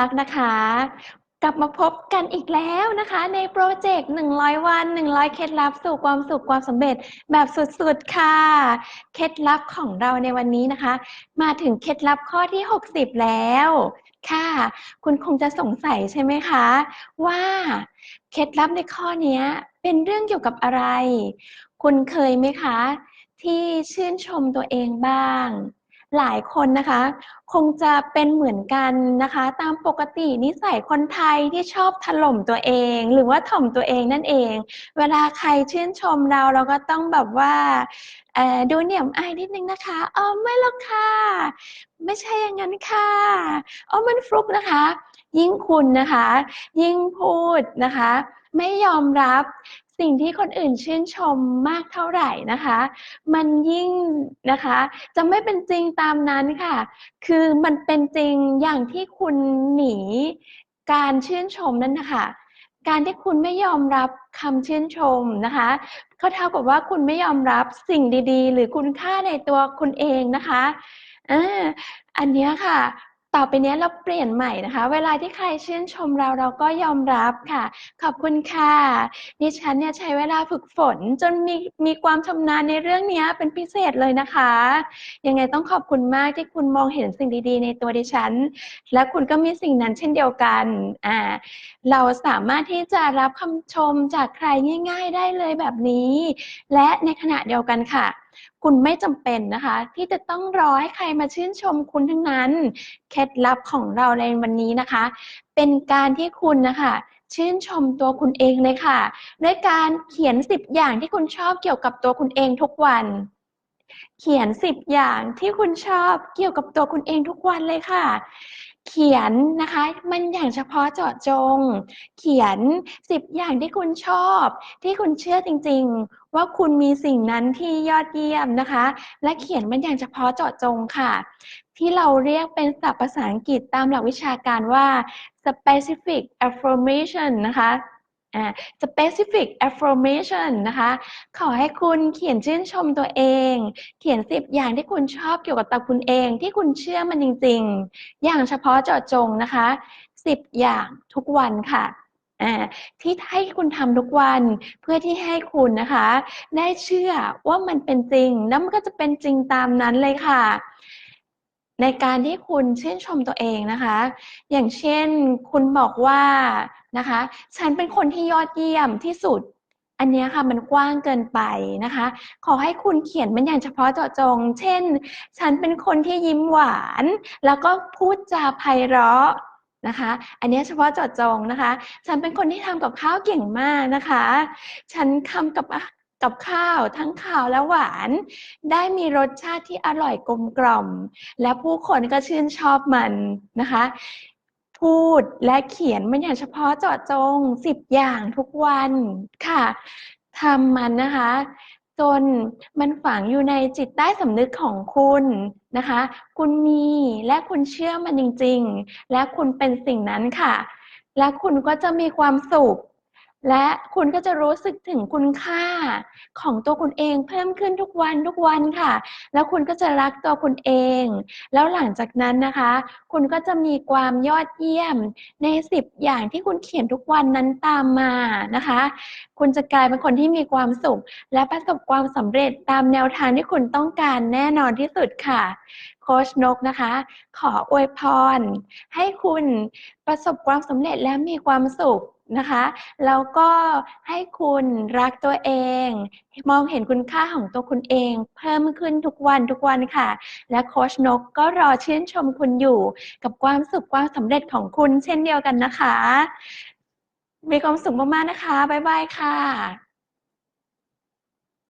รักนะคะ กลับมาพบกันอีกแล้วนะคะ ในโปรเจกต์ 100 วัน 100 เคล็ดลับสู่ความสุขความสำเร็จแบบสุดๆค่ะ เคล็ดลับของเราในวันนี้นะคะ มาถึงเคล็ดลับข้อที่ 60 แล้วค่ะ คุณคงจะสงสัยใช่ไหมคะ ว่าเคล็ดลับในข้อนี้เป็นเรื่องเกี่ยวกับอะไร คุณเคยไหมคะ ที่ชื่นชมตัวเองบ้าง หลายคนนะคะ คงจะเป็นเหมือนกันนะคะ ตามปกตินิสัยคนไทยที่ชอบถล่มตัวเอง หรือว่าถ่อมตัวเองนั่นเอง เวลาใครชื่นชมเราเราก็ต้องแบบว่าดูเหนี่ยมอายนิดนึงนะคะอ๋อไม่หรอกค่ะ ไม่ใช่อย่างนั้นค่ะอ๋อมันฟลุกนะคะ ยิ่งคุณนะคะ ยิ่งพูดนะคะ ไม่ยอมรับ สิ่งที่คนอื่นชื่นชมมากเท่าไหร่นะคะ มันยิ่งนะคะ จะไม่เป็นจริงตามนั้นค่ะ คือมันเป็นจริงอย่างที่คุณหนีการชื่นชมนั่นนะคะการที่คุณไม่ยอมรับคำชื่นชมนะคะก็เท่ากับว่าคุณไม่ยอมรับสิ่งดี ๆ หรือคุณค่าในตัวคุณเองนะคะอันนี้ค่ะ ต่อไปนี้เราเปลี่ยนใหม่นะคะ เวลาที่ใครชื่นชมเราเราก็ยอมรับค่ะ ขอบคุณค่ะดิฉันเนี่ยใช้เวลาฝึกฝน จนมีมีความชำนาญในเรื่องนี้เป็นพิเศษเลยนะคะ ยังไงต้องขอบคุณมากที่คุณมองเห็นสิ่งดีๆ ในตัวดิฉัน และคุณก็มีสิ่งนั้นเช่นเดียวกันอ่าเราสามารถที่จะรับคำชมจากใครง่าย ๆ ได้เลยแบบนี้ และในขณะเดียวกันค่ะคุณไม่จำเป็นนะคะ ที่จะต้องรอให้ใครมาชื่นชมคุณทั้งนั้น เคล็ดลับของเราในวันนี้นะคะ เป็นการที่คุณนะคะชื่นชมตัวคุณเองเลยค่ะ ด้วยการเขียนสิบอย่างที่คุณชอบเกี่ยวกับตัวคุณเองทุกวัน เขียนสิบอย่างที่คุณชอบเกี่ยวกับตัวคุณเองทุกวันเลยค่ะ เขียนนะคะ มันอย่างเฉพาะเจาะจง เขียนสิบอย่างที่คุณชอบ ที่คุณเชื่อจริง ๆ ว่าคุณมีสิ่งนั้นที่ยอดเยี่ยมนะคะ และเขียนมันอย่างเฉพาะเจาะจงค่ะ ที่เราเรียกเป็นศัพท์ภาษาอังกฤษตามหลักวิชาการว่า specific affirmation นะคะ specific affirmation นะคะ ขอให้คุณเขียนชื่นชมตัวเอง เขียนสิบอย่างที่คุณชอบเกี่ยวกับตัวคุณเอง ที่คุณเชื่อมันจริง ๆ อย่างเฉพาะเจาะจงนะคะสิบอย่างทุกวันค่ะที่ให้คุณทำทุกวันเพื่อที่ให้คุณนะคะ ได้เชื่อว่ามันเป็นจริง แล้วมันก็จะเป็นจริงตามนั้นเลยค่ะ ในการที่คุณชื่นชมตัวเองนะคะ อย่างเช่นคุณบอกว่านะคะ ฉันเป็นคนที่ยอดเยี่ยมที่สุด อันนี้ค่ะมันกว้างเกินไปนะคะ ขอให้คุณเขียนมันอย่างเฉพาะเจาะจง เช่น ฉันเป็นคนที่ยิ้มหวาน แล้วก็พูดจาไพเราะนะคะ อันนี้เฉพาะเจาะจงนะคะ ฉันเป็นคนที่ทำกับข้าวเก่งมากนะคะ ฉันทำกับ กับข้าวทั้งข้าวและหวาน ได้มีรสชาติที่อร่อยกลมกล่อม และผู้คนก็ชื่นชอบมันนะคะ พูดและเขียนมันอย่างเฉพาะเจาะจงสิบอย่างทุกวันค่ะทำมันนะคะจนมันฝังอยู่ในจิตใต้สำนึกของคุณนะคะ คุณมีและคุณเชื่อมันจริง ๆ และคุณเป็นสิ่งนั้นค่ะ และคุณก็จะมีความสุข และคุณก็จะรู้สึกถึงคุณค่าของตัวคุณเองเพิ่มขึ้นทุกวันทุกวันค่ะ แล้วคุณก็จะรักตัวคุณเอง แล้วหลังจากนั้นนะคะ คุณก็จะมีความยอดเยี่ยมในสิบอย่างที่คุณเขียนทุกวันนั้นตามมานะคะ คุณจะกลายเป็นคนที่มีความสุข และประสบความสำเร็จตามแนวทางที่คุณต้องการแน่นอนที่สุดค่ะโคชนกนะคะ ขออวยพร ให้คุณประสบความสำเร็จและมีความสุข นะคะแล้วก็ให้คุณรักตัวเอง มองเห็นคุณค่าของตัวคุณเอง เพิ่มขึ้นทุกวันทุกวันค่ะ และโคชนกก็รอชื่นชมคุณอยู่ กับความสุขความสำเร็จของคุณเช่นเดียวกันนะคะ มีความสุขมากๆนะคะ บ๊ายบายค่ะ